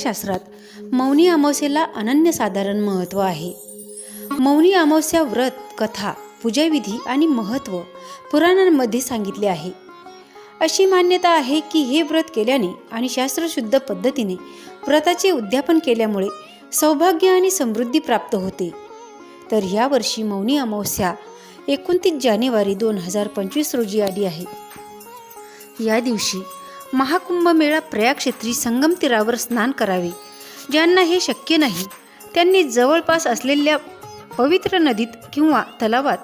शास्त्रात मौनी अमावस्येला अनन्यसाधारण महत्त्व आहे. मौनी अमावस्या व्रत कथा पूजाविधी आणि महत्त्व पुराणांमध्ये सांगितले आहे. अशी मान्यता आहे की हे व्रत केल्याने आणि शास्त्रशुद्ध पद्धतीने व्रताचे उद्यापन केल्यामुळे सौभाग्य आणि समृद्धी प्राप्त होते. तर यावर्षी मौनी अमावस्या एकोणतीस जानेवारी दोन हजार पंचवीस रोजी आली आहे. या दिवशी महाकुंभमेळा प्रयाग क्षेत्री संगम तीरावर स्नान करावे. ज्यांना हे शक्य नाही त्यांनी जवळपास असलेल्या पवित्र नदीत किंवा तलावात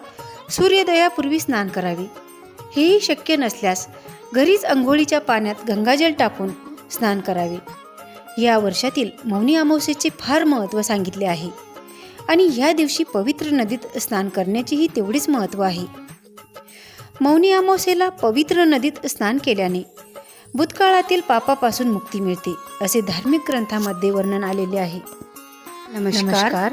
सूर्योदयापूर्वी स्नान करावे. हेही शक्य नसल्यास घरीच अंघोळीच्या पाण्यात गंगाजल टाकून स्नान करावे. या वर्षातील मौनी अमावस्येचे फार महत्त्व सांगितले आहे आणि ह्या दिवशी पवित्र नदीत स्नान करण्याचेही तेवढेच महत्त्व आहे. मौनी अमावस्येला पवित्र नदीत स्नान केल्याने भूतकाळातील पापापासून मुक्ती मिळते असे धार्मिक ग्रंथामध्ये वर्णन आलेले आहे. नमस्कार.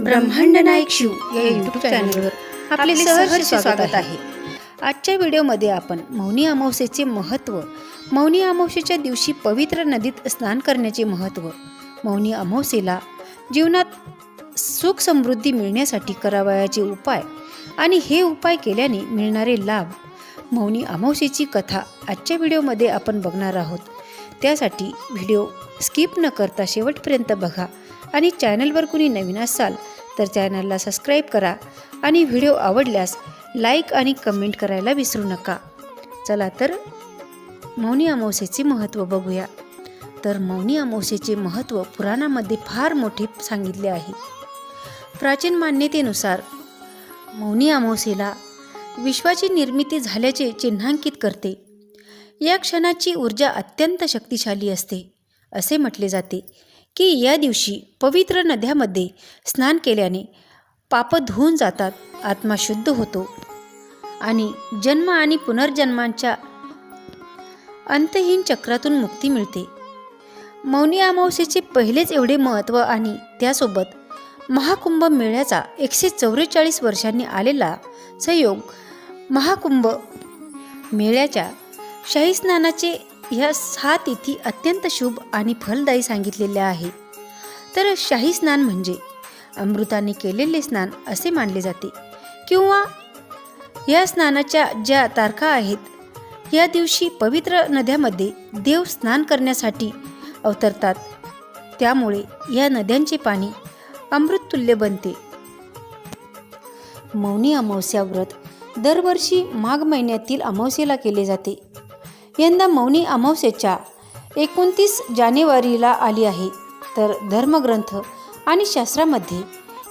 ब्रह्मांड नायक शिव या युट्यूब चॅनलवर आपले सहर्ष स्वागत आहे. आजच्या व्हिडिओमध्ये आपण मौनी अमावस्येचे महत्त्व मौनी अमावस्येच्या दिवशी पवित्र नदीत स्नान करण्याचे महत्त्व मौनी अमावस्येला जीवनात सुख समृद्धी मिळण्यासाठी करावयाचे उपाय आणि हे उपाय केल्याने मिळणारे लाभ मौनी अमावस्येची कथा आजच्या व्हिडिओमध्ये आपण बघणार आहोत. त्यासाठी व्हिडिओ स्किप न करता शेवटपर्यंत बघा आणि चॅनलवर कुणी नवीन असाल तर चॅनलला सबस्क्राईब करा आणि व्हिडिओ आवडल्यास लाईक आणि कमेंट करायला विसरू नका. चला तर मौनी अमावस्येचे महत्त्व बघूया. तर मौनी अमावस्येचे महत्त्व पुराणामध्ये फार मोठे सांगितले आहे. प्राचीन मान्यतेनुसार मौनी अमावस्येला विश्वाची निर्मिती झाल्याचे चिन्हांकित करते. या क्षणाची ऊर्जा अत्यंत शक्तिशाली असते असे म्हटले जाते की या दिवशी पवित्र नद्यामध्ये स्नान केल्याने पाप धुवून जातात आत्मा शुद्ध होतो. आणि जन्म आणि पुनर्जन्मांच्या अंतहीन चक्रातून मुक्ती मिळते. मौनी अमावस्येचे पहिलेच एवढे महत्त्व आणि त्यासोबत महाकुंभ मेळ्याचा एकशे चौवेचाळीस वर्षांनी आलेला संयोग महाकुंभ. मेळ्याच्या शाही स्नानाचे ह्या सहा तिथी अत्यंत शुभ आणि फलदायी सांगितलेल्या आहे. तर शाही स्नान म्हणजे अमृताने केलेले स्नान असे मानले जाते. किंवा या स्नानाच्या ज्या तारखा आहेत या दिवशी पवित्र नद्यामध्ये देव स्नान करण्यासाठी अवतरतात. त्यामुळे या नद्यांचे पाणी अमृततुल्य बनते. मौनी अमावस्या व्रत दरवर्षी माघ महिन्यातील अमावस्येला केले जाते. यंदा मौनी अमावस्येच्या एकोणतीस जानेवारीला आली आहे. तर धर्मग्रंथ आणि शास्त्रामध्ये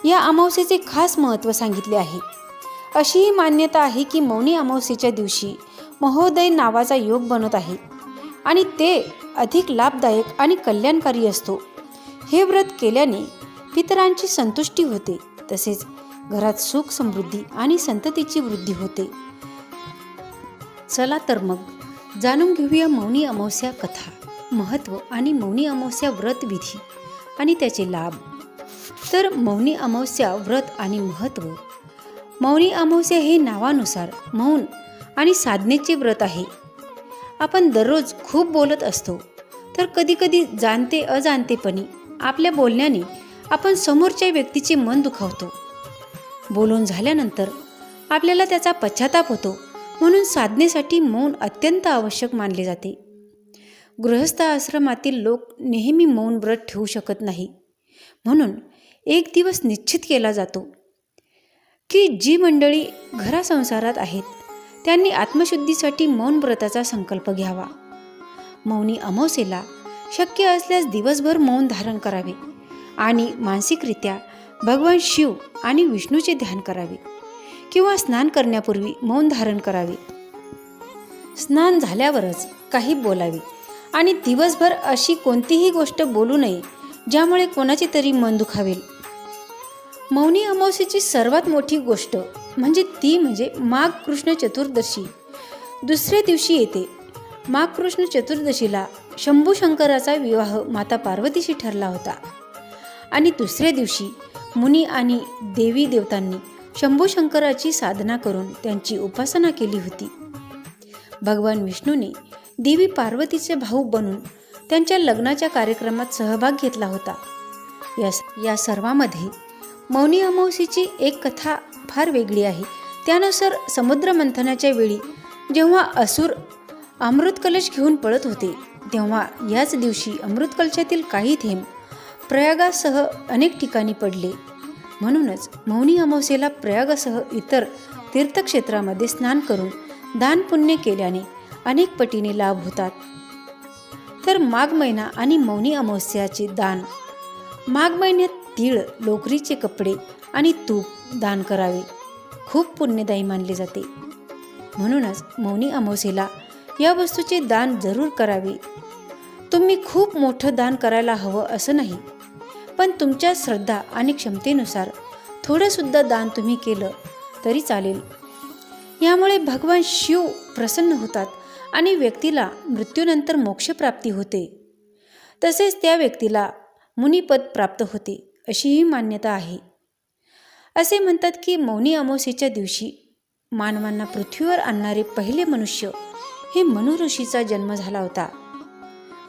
या अमावस्येचे खास महत्त्व सांगितले आहे. अशीही मान्यता आहे की मौनी अमावस्येच्या दिवशी महोदय नावाचा योग बनत आहे आणि ते अधिक लाभदायक आणि कल्याणकारी असतो. हे व्रत केल्याने पितरांची संतुष्टी होते. तसेच घरात सुख समृद्धी आणि संततीची वृद्धी होते. चला तर मग जाणून घेऊया मौनी अमावस्या कथा महत्त्व आणि मौनी अमावस्या व्रत विधी आणि त्याचे लाभ. तर मौनी अमावस्या व्रत आणि महत्त्व मौनी अमावस्या हे नावानुसार मौन आणि साधनेचे व्रत आहे. आपण दररोज खूप बोलत असतो तर कधीकधी जाणते अजाणतेपणी आपल्या बोलण्याने आपण समोरच्या व्यक्तीचे मन दुखावतो. बोलून झाल्यानंतर आपल्याला त्याचा पश्चाताप होतो. म्हणून साधनेसाठी मौन अत्यंत आवश्यक मानले जाते. गृहस्थ आश्रमातील लोक नेहमी मौन व्रत ठेवू शकत नाही. म्हणून एक दिवस निश्चित केला जातो. की जी मंडळी घरासंसारात आहेत त्यांनी आत्मशुद्धीसाठी मौन व्रताचा संकल्प घ्यावा. मौनी अमावस्येला शक्य असल्यास दिवसभर मौन धारण करावे आणि मानसिकरित्या भगवान शिव आणि विष्णूचे ध्यान करावे किंवा स्नान करण्यापूर्वी मौन धारण करावे. स्नान झाल्यावरच काही बोलावे आणि दिवसभर अशी कोणतीही गोष्ट बोलू नये ज्यामुळे कोणाचे तरी मन दुखावेल. मौनी अमावस्येची सर्वात मोठी गोष्ट म्हणजे ती म्हणजे माघ कृष्ण चतुर्दशी. दुसऱ्या दिवशी येते. माघ कृष्ण चतुर्दशीला शंभू शंकराचा विवाह माता पार्वतीशी ठरला होता. आणि दुसऱ्या दिवशी मुनी आणि देवी देवतांनी शंभू शंकराची साधना करून त्यांची उपासना केली होती. भगवान विष्णूने देवी पार्वतीचे भाऊ बनून त्यांच्या लग्नाच्या कार्यक्रमात सहभाग घेतला होता. या या सर्वामध्ये मौनी अमावस्येची एक कथा फार वेगळी आहे. त्यानुसार समुद्र मंथनाच्या वेळी जेव्हा असुर अमृत कलश घेऊन पळत होते तेव्हा याच दिवशी अमृत कलशातील काही थेंब प्रयागासह अनेक ठिकाणी पडले. म्हणूनच मौनी अमावस्येला प्रयागासह इतर तीर्थक्षेत्रामध्ये स्नान करून दान पुण्य केल्याने अनेक पटीने लाभ होतात. तर माघ महिना आणि मौनी अमावस्याचे दान. माघ महिन्यात तीळ लोकरीचे कपडे आणि तूप दान करावे. खूप पुण्यदायी मानले जाते. म्हणूनच मौनी अमावस्येला या वस्तूचे दान जरूर करावे. तुम्ही खूप मोठं दान करायला हवं असं नाही. पण तुमच्या श्रद्धा आणि क्षमतेनुसार थोडंसुद्धा दान तुम्ही केलं तरी चालेल. यामुळे भगवान शिव प्रसन्न होतात आणि व्यक्तीला मृत्यूनंतर मोक्षप्राप्ती होते. तसेच त्या व्यक्तीला मुनिपद प्राप्त होते अशीही मान्यता आहे. असे म्हणतात की मौनी अमावस्येच्या दिवशी मानवांना पृथ्वीवर आणणारे पहिले मनुष्य हे मनुऋषीचा जन्म झाला होता.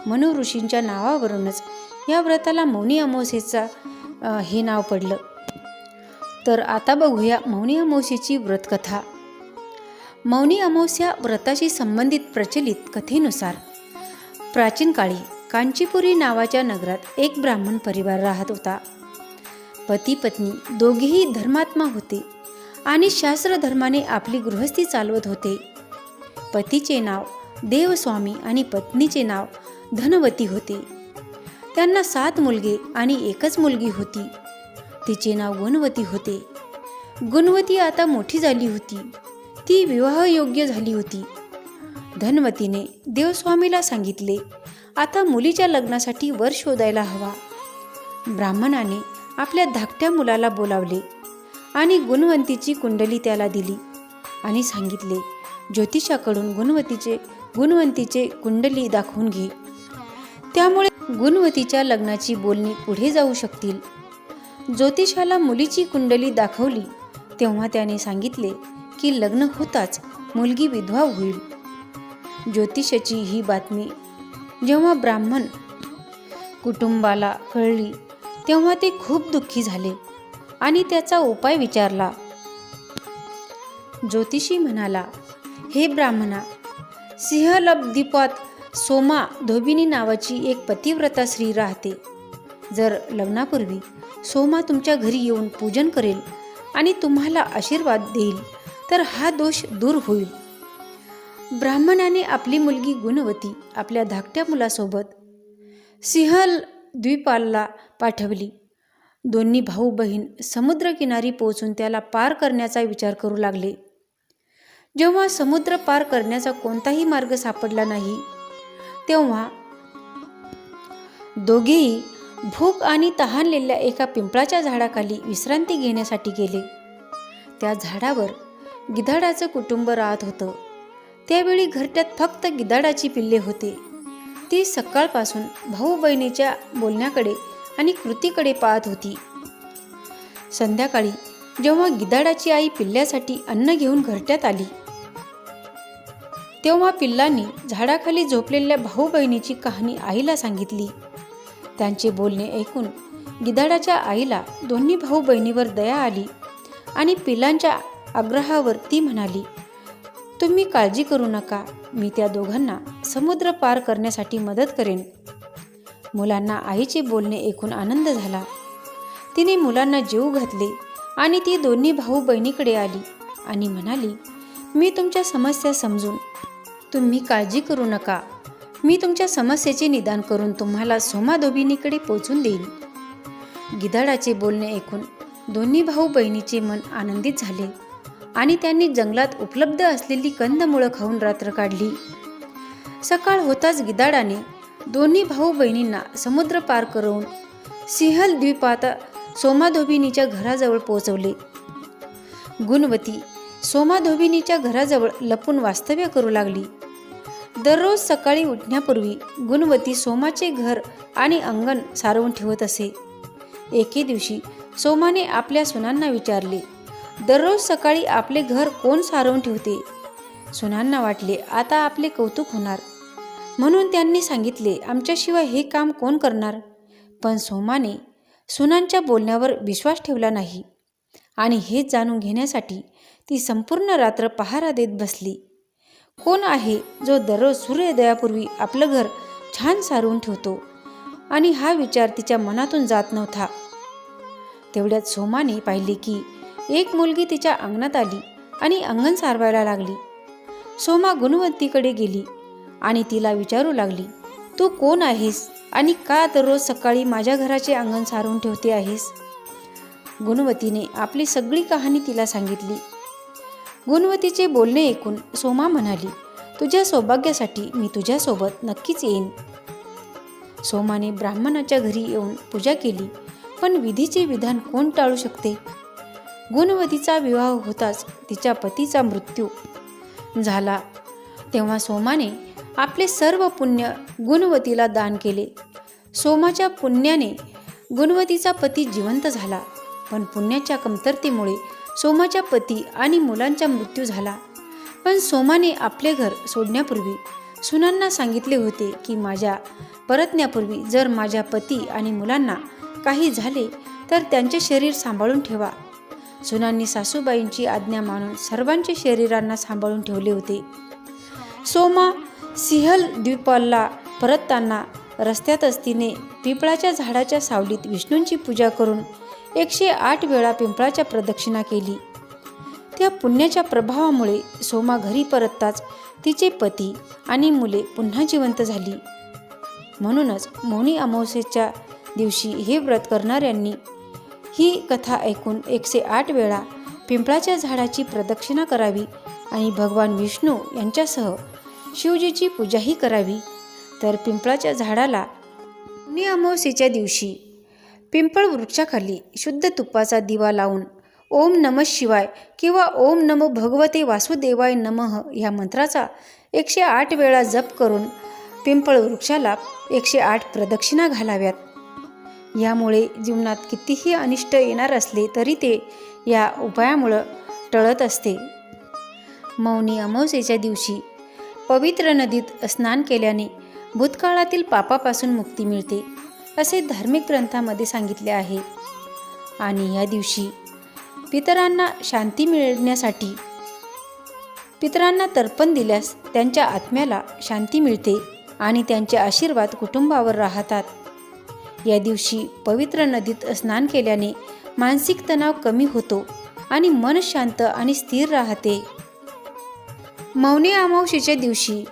मनु ऋषींच्या नावावरूनच या व्रताला मौनी अमावस्येचा हे नाव पडलं. तर आता बघूया मौनी अमावस्येची व्रतकथा. मौनी अमावस्या व्रताशी संबंधित प्रचलित कथेनुसार प्राचीन काळी कांचीपुरी नावाच्या नगरात एक ब्राह्मण परिवार राहत होता. पती पत्नी दोघेही धर्मात्मा होते आणि शास्त्रधर्माने आपली गृहस्थी चालवत होते. पतीचे नाव देवस्वामी आणि पत्नीचे नाव धनवती होते. त्यांना सात मुलगे आणि एकच मुलगी होती. तिचे नाव गुणवती होते. गुणवती आता मोठी झाली होती. ती विवाहयोग्य झाली होती. धनवतीने देवस्वामीला सांगितले आता मुलीच्या लग्नासाठी वर शोधायला हवा. ब्राह्मणाने आपल्या धाकट्या मुलाला बोलावले आणि गुणवंतीची कुंडली त्याला दिली आणि सांगितले ज्योतिषाकडून गुणवतीचे गुणवंतीचे कुंडली दाखवून घे. त्यामुळे गुणवतीच्या लग्नाची बोलणी पुढे जाऊ शकतील. ज्योतिषाला मुलीची कुंडली दाखवली तेव्हा त्याने सांगितले की लग्न होताच मुलगी विधवा होईल. ज्योतिषाची ही बातमी जेव्हा ब्राह्मण कुटुंबाला कळली तेव्हा ते खूप दुःखी झाले आणि त्याचा उपाय विचारला. ज्योतिषी म्हणाला हे ब्राह्मणा सिंहलब्धिपात सोमा धोबिनी नावाची एक पतिव्रता स्त्री राहते. जर लग्नापूर्वी सोमा तुमच्या घरी येऊन पूजन करेल आणि तुम्हाला आशीर्वाद देईल तर हा दोष दूर होईल. ब्राह्मणाने आपली मुलगी गुणवती आपल्या धाकट्या मुलासोबत सिंहल द्वीपाला पाठवली. दोन्ही भाऊ बहीण समुद्रकिनारी पोहोचून त्याला पार करण्याचा विचार करू लागले. जेव्हा समुद्र पार करण्याचा कोणताही मार्ग सापडला नाही तेव्हा दोघेही भूक आणि तहानलेल्या एका पिंपळाच्या झाडाखाली विश्रांती घेण्यासाठी गेले. त्या झाडावर गिधाडाचं कुटुंब राहत होतं. त्यावेळी घरट्यात फक्त गिधाडाची पिल्ले होते. ती सकाळपासून भाऊ बहिणीच्या बोलण्याकडे आणि कृतीकडे पाहत होती. संध्याकाळी जेव्हा गिधाडाची आई पिल्ल्यासाठी अन्न घेऊन घरट्यात आली तेव्हा पिल्लांनी झाडाखाली झोपलेल्या भाऊ बहिणीची कहाणी आईला सांगितली. त्यांचे बोलणे ऐकून गिधाडाच्या आईला दोन्ही भाऊ बहिणीवर दया आली आणि पिलांच्या आग्रहावर ती म्हणाली तुम्ही काळजी करू नका. मी त्या दोघांना समुद्र पार करण्यासाठी मदत करेन. मुलांना आईचे बोलणे ऐकून आनंद झाला. तिने मुलांना जीव घातले आणि ती दोन्ही भाऊ बहिणीकडे आली आणि म्हणाली मी तुमच्या समस्या समजून तुम्ही काळजी करू नका. मी तुमच्या समस्येचे निदान करून तुम्हाला सोमाधोबिनीकडे पोचून देईन. गिधाडाचे बोलणे ऐकून दोन्ही भाऊ बहिणीचे मन आनंदित झाले आणि त्यांनी जंगलात उपलब्ध असलेली कंदमुळं खाऊन रात्र काढली. सकाळ होताच गिधाडाने दोन्ही भाऊ बहिणींना समुद्र पार करून सिंहल द्वीपात सोमाधोबिनीच्या घराजवळ पोहोचवले. गुणवती सोमाधोबिनीच्या घराजवळ लपून वास्तव्य करू लागली. दररोज सकाळी उठण्यापूर्वी गुणवती सोमाचे घर आणि अंगण सारवून ठेवत असे. एके दिवशी सोमाने आपल्या सुनांना विचारले दररोज सकाळी आपले घर कोण सारवून ठेवते? सुनांना वाटले आता आपले कौतुक होणार. म्हणून त्यांनी सांगितले आमच्याशिवाय हे काम कोण करणार? पण सोमाने सुनांच्या बोलण्यावर विश्वास ठेवला नाही. आणि हेच जाणून घेण्यासाठी ती संपूर्ण रात्र पहारा देत बसली. कोण आहे जो दररोज सूर्योदयापूर्वी आपलं घर छान सारून ठेवतो आणि हा विचार तिच्या मनातून जात नव्हता. तेवढ्यात सोमाने पाहिले की एक मुलगी तिच्या अंगणात आली आणि अंगण सारवायला लागली. सोमा गुणवंतीकडे गेली आणि तिला विचारू लागली तू कोण आहेस आणि का दररोज सकाळी माझ्या घराचे अंगण सारून ठेवते आहेस? गुणवतीने आपली सगळी कहाणी तिला सांगितली. गुणवतीचे बोलणे ऐकून सोमा म्हणाली तुझ्या सौभाग्यासाठी मी तुझ्यासोबत नक्कीच येईन. सोमाने ब्राह्मणाच्या घरी येऊन पूजा केली पण विधीचे विधान कोण टाळू शकते? गुणवतीचा विवाह होताच तिच्या पतीचा मृत्यू झाला. तेव्हा सोमाने आपले सर्व पुण्य गुणवतीला दान केले. सोमाच्या पुण्याने गुणवतीचा पती जिवंत झाला पण पुण्याच्या कमतरतेमुळे सोमाच्या पती आणि मुलांचा मृत्यू झाला. पण सोमाने आपले घर सोडण्यापूर्वी सुनांना सांगितले होते की माझ्या परतण्यापूर्वी जर माझ्या पती आणि मुलांना काही झाले तर त्यांचे शरीर सांभाळून ठेवा. सुनांनी सासूबाईंची आज्ञा मानून सर्वांचे शरीरांना सांभाळून ठेवले होते. सोमा सिहल द्वीपाला परतताना रस्त्यातच तिने पिपळाच्या झाडाच्या सावलीत विष्णूंची पूजा करून एकशे आठ वेळा पिंपळाच्या प्रदक्षिणा केली. त्या पुण्याच्या प्रभावामुळे सोमा घरी परतताच तिचे पती आणि मुले पुन्हा जिवंत झाली. म्हणूनच मौनी अमावस्येच्या दिवशी हे व्रत करणाऱ्यांनी ही कथा ऐकून एकशे आठ वेळा पिंपळाच्या झाडाची प्रदक्षिणा करावी आणि भगवान विष्णू यांच्यासह शिवजीची पूजाही करावी तर पिंपळाच्या झाडाला मौनी अमावस्येच्या दिवशी पिंपळ वृक्षाखाली शुद्ध तुपाचा दिवा लावून ओम नम शिवाय किंवा ओम नमो भगवते वासुदेवाय नमः ह्या मंत्राचा एकशे आठ वेळा जप करून पिंपळ वृक्षाला एकशे आठ प्रदक्षिणा घालाव्यात. यामुळे जीवनात कितीही अनिष्ट येणार असले तरी ते या उपायामुळं टळत असते. मौनी अमावस्येच्या दिवशी पवित्र नदीत स्नान केल्याने भूतकाळातील पापापासून मुक्ती मिळते. असे धार्मिक ग्रंथामध्ये सांगितले आहे. आणि या दिवशी पितरांना शांती मिळण्यासाठी पितरांना तर्पण दिल्यास त्यांच्या आत्म्याला शांती मिळते आणि त्यांचे आशीर्वाद कुटुंबावर राहतात. या दिवशी पवित्र नदीत स्नान केल्याने मानसिक तणाव कमी होतो आणि मन शांत आणि स्थिर राहते. मौनी अमावशीच्या दिवशी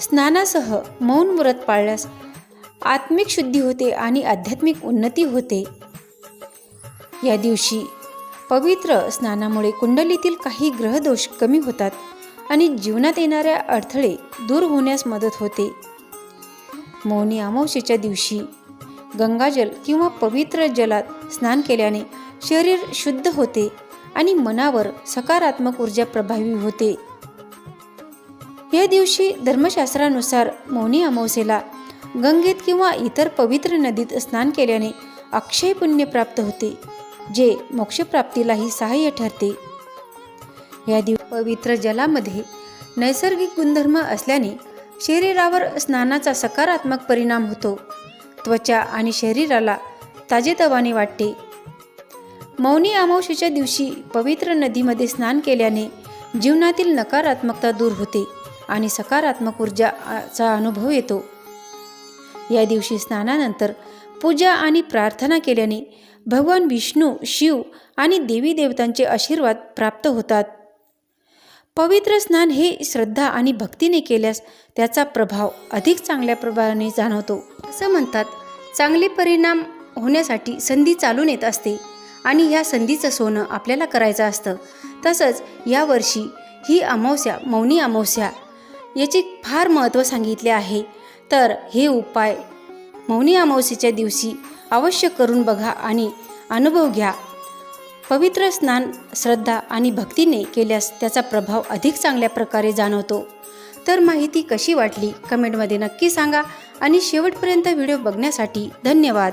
स्नानासह मौन व्रत पाळल्यास आत्मिक शुद्धी होते आणि आध्यात्मिक उन्नती होते. या दिवशी पवित्र स्नानामुळे कुंडलीतील काही ग्रहदोष कमी होतात आणि जीवनात येणाऱ्या अडथळे दूर होण्यास मदत होते. मौनी अमावस्येच्या दिवशी गंगाजल किंवा पवित्र जलात स्नान केल्याने शरीर शुद्ध होते आणि मनावर सकारात्मक ऊर्जा प्रभावी होते. या दिवशी धर्मशास्त्रानुसार मौनी अमावस्येला गंगेत किंवा इतर पवित्र नदीत स्नान केल्याने अक्षय पुण्य प्राप्त होते जे मोक्षप्राप्तीलाही सहाय्य ठरते. या दिव पवित्र जलामध्ये नैसर्गिक गुणधर्म असल्याने शरीरावर स्नानाचा सकारात्मक परिणाम होतो. त्वचा आणि शरीराला ताजेतवाने वाटते. मौनी अमावशीच्या दिवशी पवित्र नदीमध्ये स्नान केल्याने जीवनातील नकारात्मकता दूर होते आणि सकारात्मक ऊर्जाचा अनुभव येतो. या दिवशी स्नानानंतर पूजा आणि प्रार्थना केल्याने भगवान विष्णू शिव आणि देवी देवतांचे आशीर्वाद प्राप्त होतात. पवित्र स्नान हे श्रद्धा आणि भक्तीने केल्यास त्याचा प्रभाव अधिक चांगल्या प्रभावाने जाणवतो. असं म्हणतात चांगले परिणाम होण्यासाठी संधी चालून येत असते आणि ह्या संधीचं सोनं आपल्याला करायचं असतं. तसंच यावर्षी ही अमावस्या मौनी अमावस्या याचे फार महत्त्व सांगितले आहे. तर हे उपाय मौनी अमावस्येच्या दिवशी अवश्य करून बघा आणि अनुभव घ्या. पवित्र स्नान श्रद्धा आणि भक्तीने केल्यास त्याचा प्रभाव अधिक चांगल्या प्रकारे जाणवतो. तर माहिती कशी वाटली? कमेंटमध्ये नक्की सांगा आणि शेवटपर्यंत व्हिडिओ बघण्यासाठी धन्यवाद.